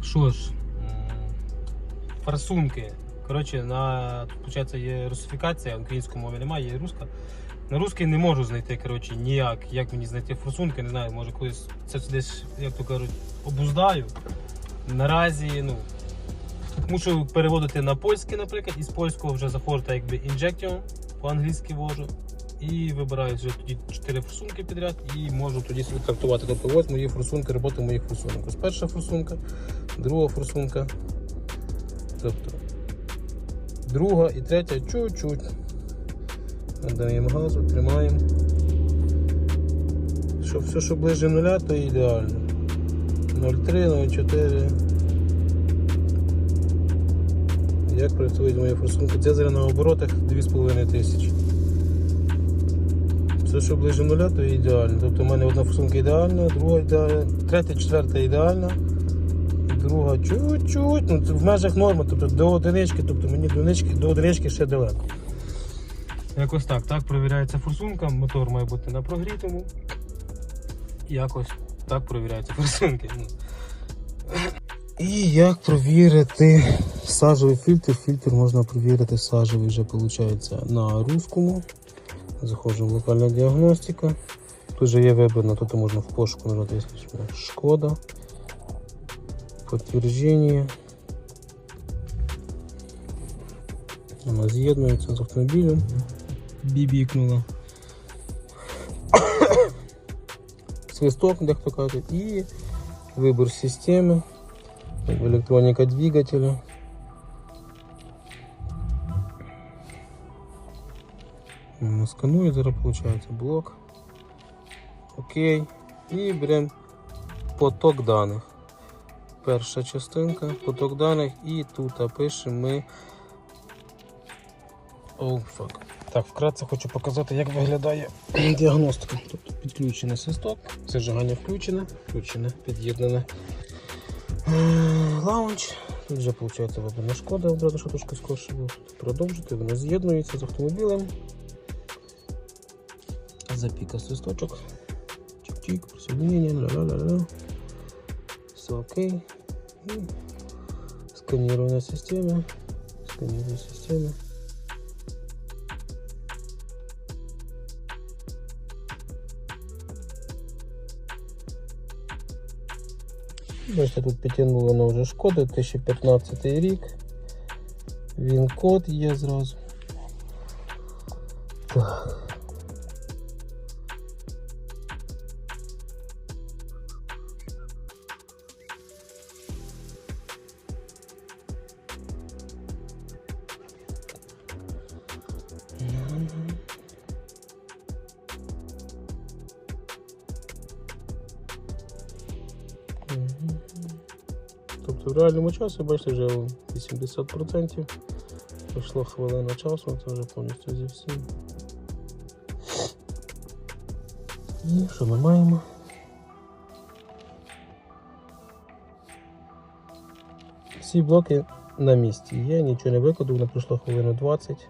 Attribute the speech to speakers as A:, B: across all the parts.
A: Так, що ж, форсунки. Коротше, на тут, є русифікація, української мови немає, є руська. На русській не можу знайти коротше, ніяк. Як мені знайти форсунки, не знаю, може колись це десь, як то кажуть, обуздаю. Наразі, ну, мушу переводити на польський, наприклад, і з польського вже заходити якби injection, по-англійськи вожу. І вибираю вже тоді 4 форсунки підряд і можу тоді собі трактувати. Тобто ось мої форсунки, роботи моїх форсунок. Ось перша форсунка, друга форсунка. Тобто друга і третя чуть-чуть. Надаємо газу, тримаємо. Щоб все, що ближче нуля, то ідеально. 0,3, 0,4. Як працюють мої форсунки? Цезаря на оборотах 2500. Все, що ближче нуля, то ідеально. Тобто в мене одна форсунка ідеальна, друга ідеальна, третя, четверта ідеальна. Друга чуть-чуть, ну це в межах норми, тобто до одинички, тобто мені до одинички, до одинички ще далеко. Якось так, так провіряється форсунка, мотор має бути на прогрітому. Якось так провіряються форсунки. ну. І як провірити сажовий фільтр? Фільтр можна провірити сажевий вже виходить на русскому. Заходжу в локальна діагностика. Тут же є вибрано, тут можна в пошуку нажати шкода. Подтверждение. Вона з'єднується з автомобілем. Бібікнула. Свисток, дехто каже, і вибір системи, електроніка двигателя. Воно сканує, зараз блок. Окей. І беремо поток даних. Перша частинка, поток даних, і тут пишемо ми. Oh, fuck. Так, вкратце хочу показати, як виглядає діагностика. Тобто підключений свисток, зажигання включене, включене, під'єднане. Е, Лаунч. Тут вже виходить виборна шкода, одразу трошки скорше. Продовжити, воно з'єднується з автомобілем. Запіка свисточок. Чик-чик, присоединення, ля-ля-ля-ля. Все окей. И сканирование системы. Сканирование системы. Бачите, тут підтягнуло воно вже шкода, 2015 рік. Він код є зразу. Так. Тобто в реальному часі, бачите, вже 80%. Пройшло хвилина часу, це вже повністю зі всім. І що ми маємо? Всі блоки на місці є, нічого не викладу, не пройшло хвилину 20.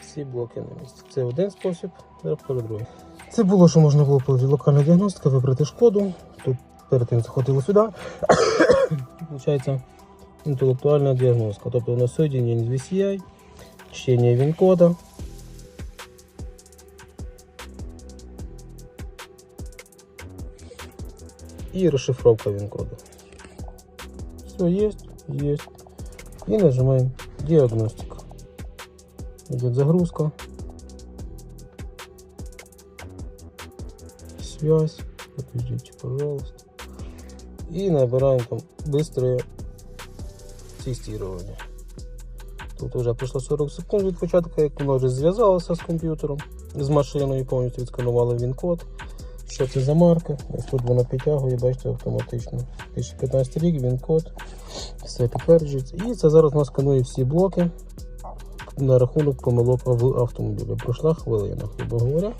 A: Всі блоки на місці. Це один спосіб, зараз другий. Це було, що можна було локальна діагностика, вибрати шкоду. Тут перед тим заходило сюди. Получається інтелектуальна діагностика. Тобто на соєднення з VCI, чтення він-кода. І розшифровка він-кода. Все есть, есть. И нажимаем диагностика. Идет загрузка. Связь. Подождите, пожалуйста. И набираем там быстрое тестирование. Тут вже пройшло 40 секунд від початку, як воно вже зв'язалося з комп'ютером, з машиною, повністю відсканувало він код. Що це за марка? Тут воно підтягує, бачите, автоматично. 2015 рік, він код. Все підтверджується. І це зараз у нас сканує всі блоки на рахунок помилок автомобілі. Пройшла хвилина, грубо говоря.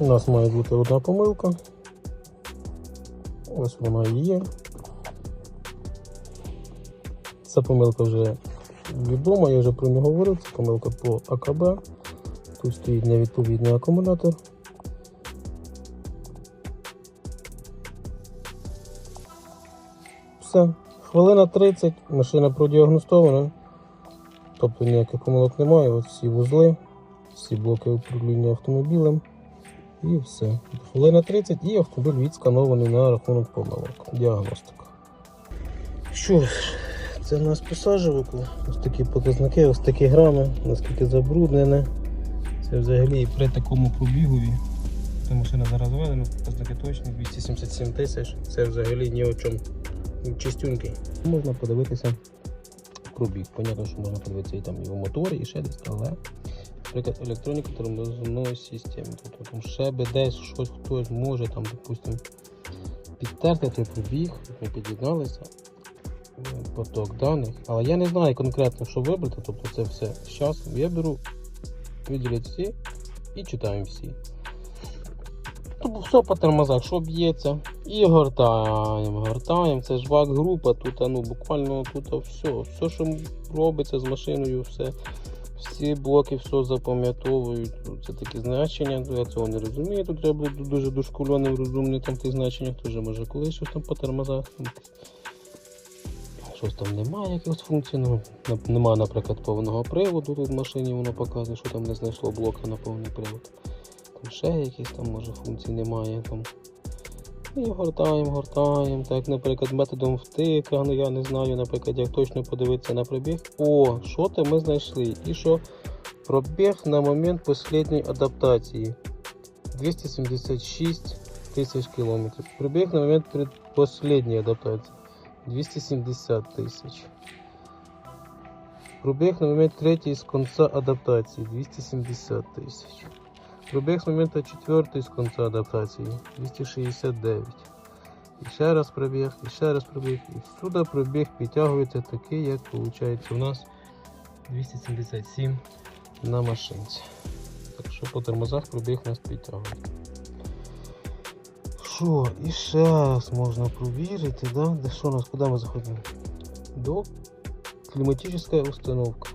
A: У нас має бути одна помилка. Ось вона і є. Ця помилка вже відома, я вже про нього говорив, це помилка по АКБ. Тут стоїть невідповідний акумулятор. Все. Хвилина 30, машина продіагностована. Тобто ніяких помилок немає. От всі вузли, всі блоки управління автомобілем. І все. Хвилина 30 і автомобіль відсканований на рахунок помилок. Діагностика. Що ж, це в нас по. Ось такі показники, ось такі грами, наскільки забруднене. Це взагалі і при такому пробігові. Ця машина зараз заведена, показники точні, 277 тисяч. Це взагалі ні о чому. Чистюнький. Можна подивитися пробіг. Понятно, що можна подивитися і там в моторі, і ще десь, але наприклад, електроніка тормозної системи. Тобто там ще би десь щось хтось може там, допустимо, підтерти той пробіг, ми під'єдналися, е, поток даних. Але я не знаю конкретно, що вибрати, тобто це все з часом. Я беру виділити всі і читаємо всі. Тобто все по тормозах, що б'ється. І гортаємо, гортаємо. Це ж вак група, тут ну, буквально тут все. Все, що робиться з машиною, все. Всі блоки все запам'ятовують. Це такі значення, я цього не розумію. Тут треба бути дуже дошкульоним, розумним там тих значеннях, теж може колись щось там по тормозах. Щось там немає якихось функцій. Ну, немає, наприклад, повного приводу. Тут в машині воно показує, що там не знайшло блока на повний привод. Там ще якісь там може функцій немає. Там. І гортаємо, гортаємо. Так, наприклад, методом втика, ну я не знаю, наприклад, як точно подивитися на пробіг. О, що то ми знайшли? І що пробіг на момент останньої адаптації 276 тисяч кілометрів. Пробіг на момент предпоследньої адаптації 270 тисяч. Пробіг на момент третьої з кінця адаптації 270 тисяч. Пробіг з моменту четвертої з кінця адаптації 269. І ще раз пробіг, і ще раз пробіг. І всюди пробіг підтягується такий, як виходить у нас 277 на машинці. Так що по тормозах пробіг нас підтягує. Що, і ще раз можна провірити, да? Де що у нас, куди ми заходимо? До кліматична установка.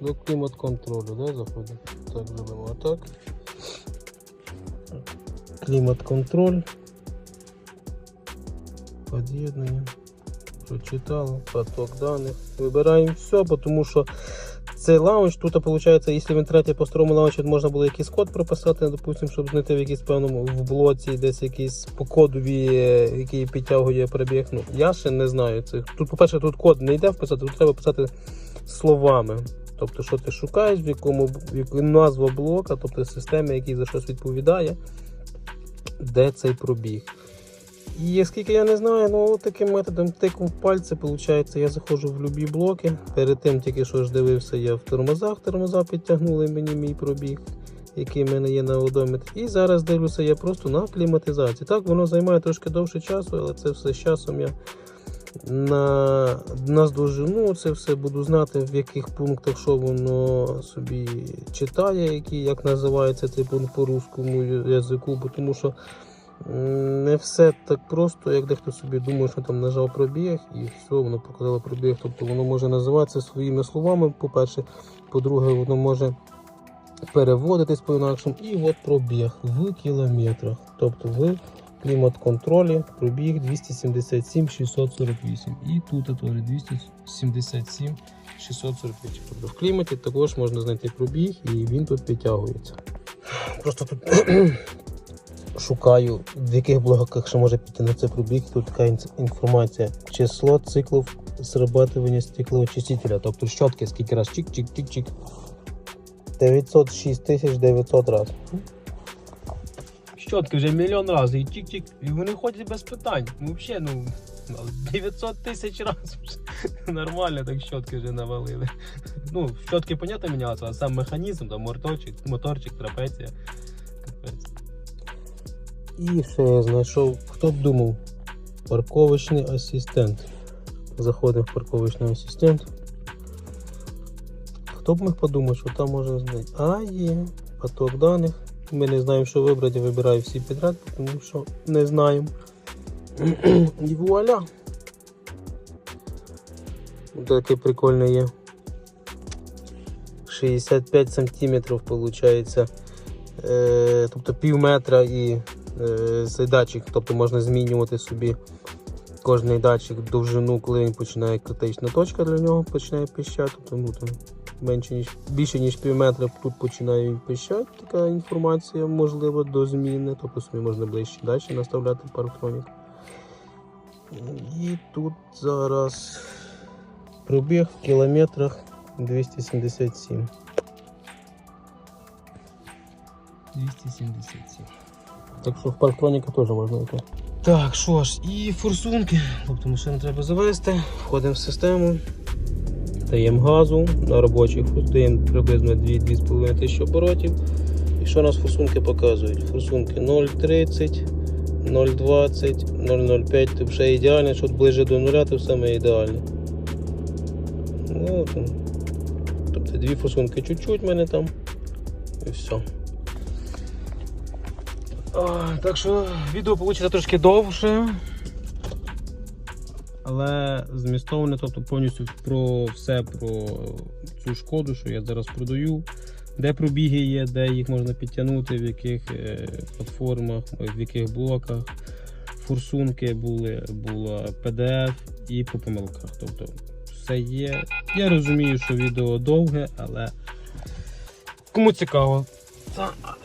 A: До клімат-контролю, да, заходимо? Так, зробимо отак. Клімат-контроль. Під'єднання. Прочитали. Поток даних. Вибираємо все, тому що цей лаунч, тут виходить, якщо в інтернеті по старому лаунчі можна було якийсь код прописати, допустим, щоб знайти в якійсь певному в блоці десь якийсь по кодові, який підтягує пробіг. Ну, я ще не знаю цих. Тут, по-перше, тут код не йде вписати, тут треба писати словами. Тобто, що ти шукаєш, в якому в яку назву блока, тобто системи, який за щось відповідає, де цей пробіг. І скільки я не знаю, ну таким методом тиком в пальці, виходить, я заходжу в любі блоки. Перед тим тільки що ж дивився я в тормозах, тормоза підтягнули мені мій пробіг, який в мене є на одометрі. І зараз дивлюся я просто на кліматизацію. Так, воно займає трошки довше часу, але це все з часом я на наздовжину це все буду знати, в яких пунктах що воно собі читає, який, як називається цей пункт по русскому язику, бо тому що не все так просто, як дехто собі думає, що там нажав пробіг і все, воно показало пробіг. Тобто воно може називатися своїми словами, по-перше, по-друге, воно може переводитись по-інакшому. І от пробіг в кілометрах. Тобто в клімат-контролі пробіг 277 648. І тут теж 277 648. Тобто в кліматі також можна знайти пробіг і він тут підтягується. Просто тут шукаю, в яких блоках ще може піти на це пробіг. Тут така інформація. Число циклів срабатування стеклоочистителя. Тобто щотки, скільки раз чик-чик-чик-чик. 906 тисяч 900 разів. Щотки вже мільйон разів, і чик-чик, і вони ходять без питань. Ну, взагалі, ну, 900 тисяч разів. Нормально так щотки вже навалили. Ну, щотки, понятно, мінялися, а сам механізм, там моторчик, моторчик, трапеція. І ще я знайшов, хто б думав, парковочний асистент. Заходимо в парковочний асистент. Хто б міг подумати, що там можна знайти? А, є, поток даних. Ми не знаємо, що вибрати, вибираю всі підряд, тому що не знаємо. І вуаля. Ось Такий прикольний є. 65 сантиметрів, виходить. Е, тобто пів метра і цей датчик, тобто можна змінювати собі кожний датчик довжину, коли він починає критична точка для нього починає пищати. Тому менше ніж більше ніж пів метра тут починає пищати. Така інформація можлива до зміни. Тобто собі можна ближче далі наставляти парктронік. І тут зараз пробіг в кілометрах 277. 277. Так що в парктроніка теж можна йти. Так, що ж, і форсунки. Тобто машину треба завести, входимо в систему, даємо газу на робочих, даємо приблизно 2-2,5 тисячі оборотів. І що нас форсунки показують? Форсунки 0,30, 0,20, 0,05, то вже ідеально, що ближче до нуля, то саме ідеальне. Ну, от, тобто дві форсунки чуть-чуть в мене там. І все. А, так що відео вийде трошки довше. Але змістовне, тобто повністю про все про цю шкоду, що я зараз продаю, де пробіги є, де їх можна підтягнути, в яких е, платформах, в яких блоках, форсунки були, була PDF і по помилках. Тобто все є. Я розумію, що відео довге, але кому цікаво,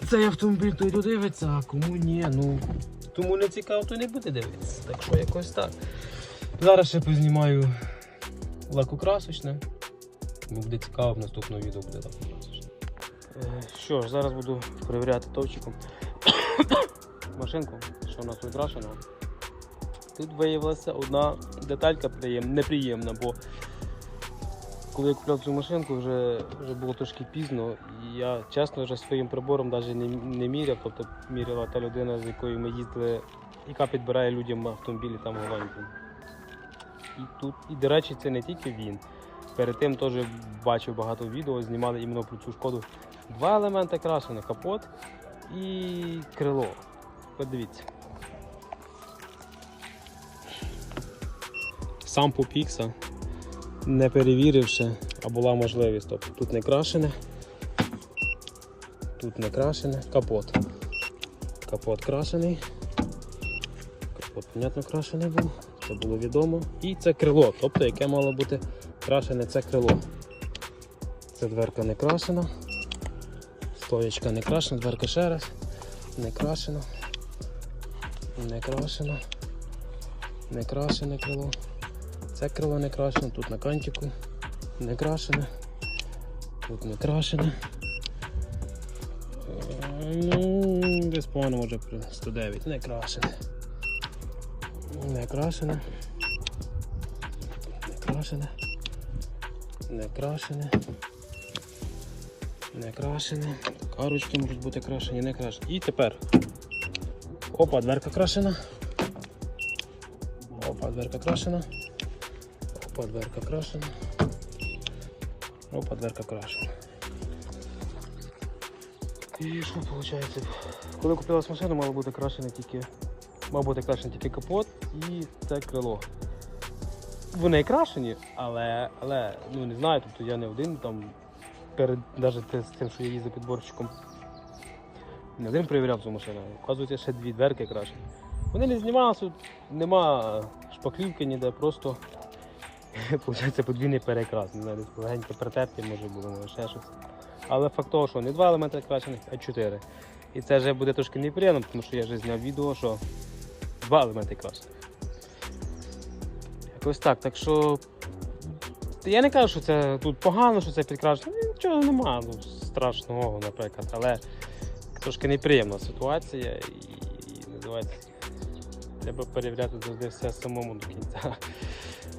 A: цей автомобіль той додивиться, а кому ні. Ну тому не цікаво, то не буде дивитися. Так що якось так. Зараз ще познімаю лакокрасочне. Буде цікаво, в наступному відео буде лакокрасочне. Е, Що ж, зараз буду перевіряти товчиком машинку, що у нас тут крашено. Тут виявилася одна деталька неприємна, бо коли я купляв цю машинку, вже, вже було трошки пізно, і я чесно вже своїм прибором навіть не, не міряв, тобто міряла та людина, з якою ми їздили, яка підбирає людям автомобілі там в Голландії. І тут, і до речі, це не тільки він. Перед тим теж бачив багато відео, знімали іменно про цю шкоду. Два елементи крашені капот і крило. Подивіться. Сам попікса не перевіривши, а була можливість. Тобто тут не крашене, тут не крашене, капот. Капот крашений. Капот, понятно, крашений був, це було відомо. І це крило, тобто яке мало бути крашене, це крило. Це дверка не крашена. Стоєчка не крашена, дверка ще раз. Не крашена. Не крашена. Не крашене крило. Це крило не крашене, тут на кантику не крашене, тут не крашене. Е, Ну, десь погано може при 109, не крашене. Не крашене. Не крашене. Не крашене. Не крашене. Карочки можуть бути крашені, не крашені. І тепер. Опа, дверка крашена. Опа, дверка крашена. Опа, дверка крашена. Опа, дверка крашена. І що виходить? Коли купилась машина, мало бути крашене тільки. Мав бути крашений тільки капот і це крило. Вони крашені, але, але ну не знаю, тобто я не один там перед навіть з тим, що я їздив підборщиком. Не один перевіряв цю машину. Вказується, ще дві дверки крашені. Вони не знімалися, нема шпаклівки ніде, просто Получається подвійний перекрас. Не знаю, десь притерті може було, може ще щось. Але факт того, що не два елементи крашених, а чотири. І це вже буде трошки неприємно, тому що я вже зняв відео, що два елементи класу. Якось так. Так що я не кажу, що це тут погано, що це підкрашено. Нічого нема ну, страшного, наприклад. Але трошки неприємна ситуація і, і називається. Треба перевіряти завжди все самому до кінця.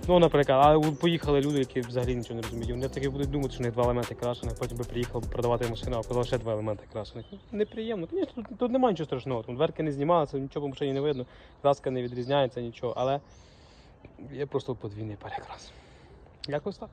A: Ну, наприклад, але поїхали люди, які взагалі нічого не розуміють. Вони таки будуть думати, що у них два елементи крашених, потім би приїхав продавати машину, а казав ще два елементи крашених. Ну, Неприємно. Звісно, тут, тут немає нічого страшного. Там дверки не знімалися, нічого по машині не видно, краска не відрізняється, нічого. Але є просто подвійний перекрас. Якось так.